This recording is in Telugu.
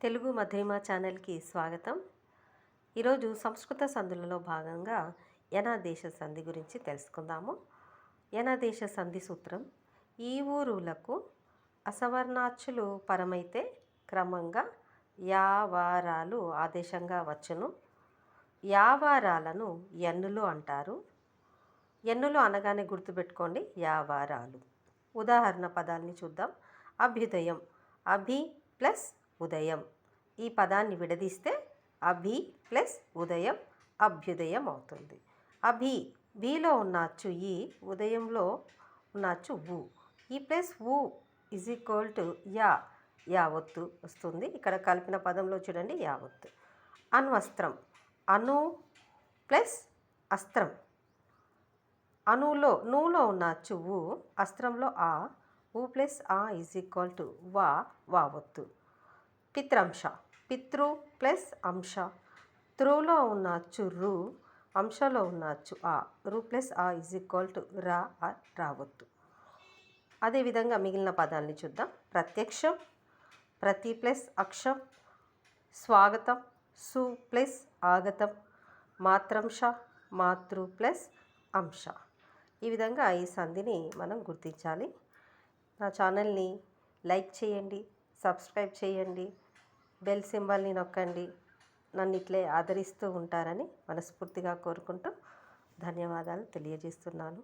తెలుగు మధురిమ ఛానల్కి స్వాగతం. ఈరోజు సంస్కృత సంధులలో భాగంగా యనాదేశ సంధి గురించి తెలుసుకుందాము. యనాదేశ సంధి సూత్రం ఈ ఊరులకు అసవర్ణాచులు పరమైతే క్రమంగా యావారాలు ఆదేశంగా వచ్చును. యావారాలను ఎన్నులు అంటారు. ఎన్నులు అనగానే గుర్తుపెట్టుకోండి యావారాలు. ఉదాహరణ పదాలని చూద్దాం. అభ్యుదయం అభి ప్లస్ ఉదయం. ఈ పదాన్ని విడదీస్తే అభి ప్లస్ ఉదయం అభ్యుదయం అవుతుంది అభి బిలో ఉన్న అచ్చు ఈ ఉదయంలో ఉన్న అచ్చు ఊ ఈ ప్లస్ ఊ ఇజ్ ఈక్వల్ టు యా యావత్తు వస్తుంది. ఇక్కడ కలిపిన పదంలో చూడండి యావత్తు అణ్వస్త్రం అణు ప్లస్ అస్త్రం. అణువులో నూలో ఉన్న అచ్చు ఊ అస్త్రంలో ఆ ఊ ప్లస్ ఆ ఈజ్ ఈక్వల్ టు వా వావత్తు పిత్రంశ. పితృ ప్లస్ అంశ. త్రులో ఉన్న అచ్చు రు అంశలో ఉన్న అచ్చు ఆ. రు ప్లస్ ఆ ఈజ్ ఈక్వల్ టు రా ఆ రావద్దు. అదేవిధంగా మిగిలిన పదాలని చూద్దాం. ప్రత్యక్షం ప్రతి ప్లస్ అక్షం స్వాగతం సు ప్లస్ ఆగతం మాత్రంశ మాతృ ప్లస్ అంశ. ఈ విధంగా ఈ సంధిని మనం గుర్తించాలి. నా ఛానల్ని లైక్ చేయండి సబ్స్క్రైబ్ చేయండి. బెల్ సింబల్ని నొక్కండి. నన్ను ఇట్లే ఆదరిస్తూ ఉంటారని మనస్ఫూర్తిగా కోరుకుంటూ ధన్యవాదాలు తెలియజేస్తున్నాను.